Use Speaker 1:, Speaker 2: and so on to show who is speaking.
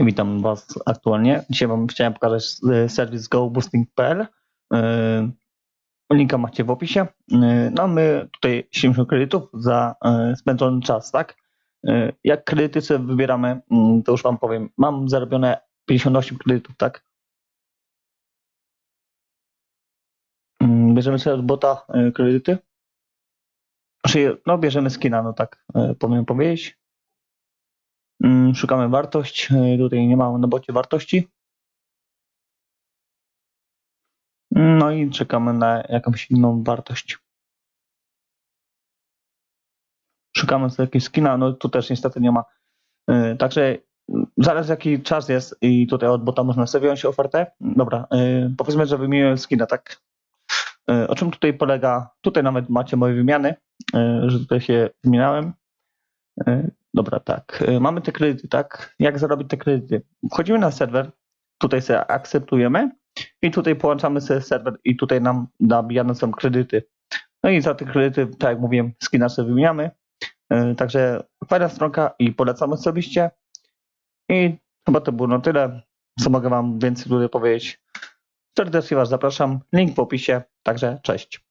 Speaker 1: Witam Was aktualnie. Dzisiaj Wam chciałem pokazać e, serwis goboosting.pl. E, Linka macie w opisie. E, No my tutaj 70 kredytów za spędzony czas, tak? Jak kredyty sobie wybieramy, mm, to już Wam powiem. Mam zarobione 58 kredytów, tak? Mm, Bierzemy sobie od bota kredyty. Znaczy, no bierzemy skina, no tak powinien powiedzieć. Mm, Szukamy wartość. E, Tutaj nie mamy na bocie wartości. No i czekamy na jakąś inną wartość. Szukamy sobie jakiegoś skina, no tu też niestety nie ma. E, Także mm, zależy jaki czas jest i tutaj od bota można sobie wziąć ofertę. Dobra, e, powiedzmy, że wymieniłem skina, tak? O czym tutaj polega? Tutaj nawet macie moje wymiany, że tutaj się wymieniałem. Dobra, tak. E, Mamy te kredyty, tak? Jak zarobić te kredyty? Wchodzimy na serwer, tutaj sobie akceptujemy i tutaj połączamy sobie serwer i tutaj nam nabijane są kredyty. No i za te kredyty, tak jak mówiłem, skina sobie wymieniamy. E, Także fajna stronka i polecam osobiście. I chyba to było na tyle, co mogę wam więcej tutaj powiedzieć. Serdecznie was zapraszam. Link w opisie. Także cześć.